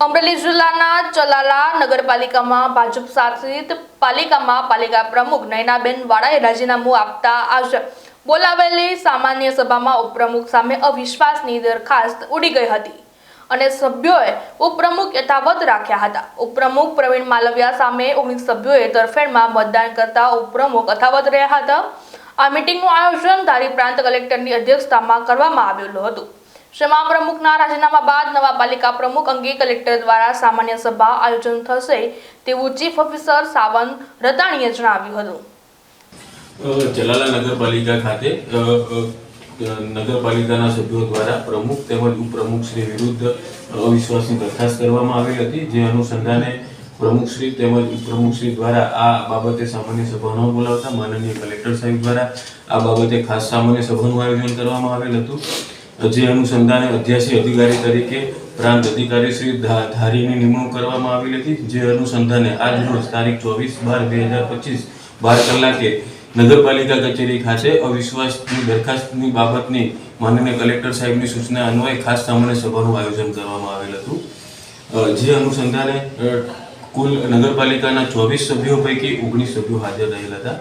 અમરેલી જિલ્લાના ચલાલા નગરપાલિકામાં ભાજપ શાસિત પાલિકામાં પાલિકા પ્રમુખ નયનાબેન વાળાએ રાજીનામું આપતા આજે બોલાવેલી સામાન્ય સભામાં ઉપપ્રમુખ સામે અવિશ્વાસની દરખાસ્ત ઉડી ગઈ હતી અને સભ્યોએ ઉપપ્રમુખ યથાવત રાખ્યા હતા. ઉપપ્રમુખ પ્રવીણ માલવિયા સામે ઓગણીસ સભ્યોએ તરફેણમાં મતદાન કરતા ઉપપ્રમુખ યથાવત રહ્યા હતા. આ મિટિંગનું આયોજન ધારી પ્રાંત કલેક્ટરની અધ્યક્ષતામાં કરવામાં આવેલું હતું. જેમાં પ્રમુખના રાજીનામા બાદ નવા પાલિકા પ્રમુખ અંગે કલેક્ટર દ્વારા સામાન્ય સભા આયોજન થશે તેવું ચીફ ઓફિસર સાવંત રતાણીએ જણાવ્યું હતું. જલાલા નગરપાલિકા ખાતે નગરપાલિકાના સભ્યો દ્વારા પ્રમુખ તેમજ ઉપપ્રમુખ શ્રી વિરુદ્ધ અવિશ્વાસની દરખાસ્ત કરવામાં આવી હતી, જે અનુસંધાને પ્રમુખશ્રી તેમજ ઉપપ્રમુખશ્રી દ્વારા આ બાબતે સામાન્ય સભા ન બોલાવતા માનનીય કલેક્ટર સાહેબ દ્વારા આ બાબતે ખાસ સામાન્ય સભાનું આયોજન કરવામાં આવેલ હતું. જે અનુસંધાને અધ્યાસી અધિકારી તરીકે પ્રાંત અધિકારી શ્રી ધારીની નિમણૂક કરવામાં આવેલી હતી, જે અનુસંધાને આજ રોજ તારીખ ચોવીસ બાર બે હજાર પચીસ, બાર કલાકે નગરપાલિકા કચેરી ખાતે અવિશ્વાસની દરખાસ્તની બાબતની માનનીય કલેક્ટર સાહેબની સૂચના અન્વયે ખાસ સામાન્ય સભાનું આયોજન કરવામાં આવેલ હતું. જે અનુસંધાને કુલ નગરપાલિકાના ચોવીસ સભ્યો પૈકી ઓગણીસ સભ્યો હાજર રહેલા હતા.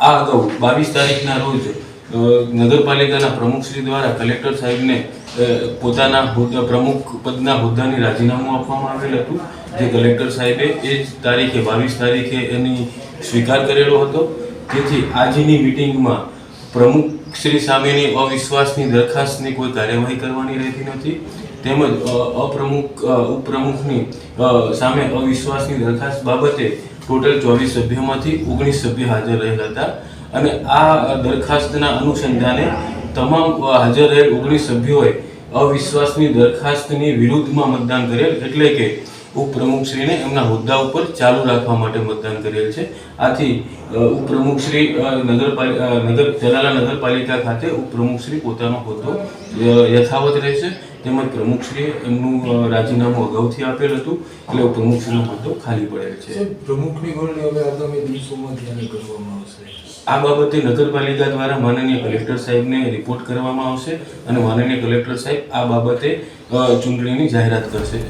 આ અગાઉ બાવીસ તારીખના રોજ નગરપાલિકાના પ્રમુખશ્રી દ્વારા કલેક્ટર સાહેબને પોતાના પ્રમુખ પદના હોદ્દાની રાજીનામું આપવામાં આવેલ હતું, જે કલેક્ટર સાહેબે એ જ તારીખે, બાવીસ તારીખે એની સ્વીકાર કરેલો હતો. તેથી આજની મિટિંગમાં પ્રમુખશ્રી સામેની અવિશ્વાસની દરખાસ્તની કોઈ કાર્યવાહી કરવાની રહેતી નથી, તેમજ અપ્રમુખ ઉપપ્રમુખની સામે અવિશ્વાસની દરખાસ્ત બાબતે ટોટલ ચોવીસ સભ્યોમાંથી ઓગણીસ સભ્ય હાજર રહેલા હતા. અને આ દરખાસ્તના અનુસંધાને તમામ હાજર રહેલ ઓગણીસ સભ્યોએ અવિશ્વાસની દરખાસ્તની વિરુદ્ધમાં મતદાન કરેલ, એટલે કે ઉપપ્રમુખશ્રીને એમના હોદ્દા ઉપર ચાલુ રાખવા માટે મતદાન કરેલ છે. આથી ઉપપ્રમુખશ્રી નગરપાલિકા નગર જલાલા નગરપાલિકા ખાતે ઉપપ્રમુખશ્રી પોતાનો હોદ્દો યથાવત રહેશે. તેમજ પ્રમુખશ્રીએ એમનું રાજીનામું અગાઉથી આપેલ હતું. એટલે ઉપપ્રમુખશ્રીનો હોદ્દો ખાલી પડેલ છે. પ્રમુખની વરણી હવે આગામી દિવસોમાં ધ્યાને કરવામાં આવશે. આ બાબતે નગરપાલિકા દ્વારા માનનીય કલેક્ટર સાહેબને રિપોર્ટ કરવામાં આવશે અને માનનીય કલેક્ટર સાહેબ આ બાબતે ચૂંટણીની જાહેરાત કરશે.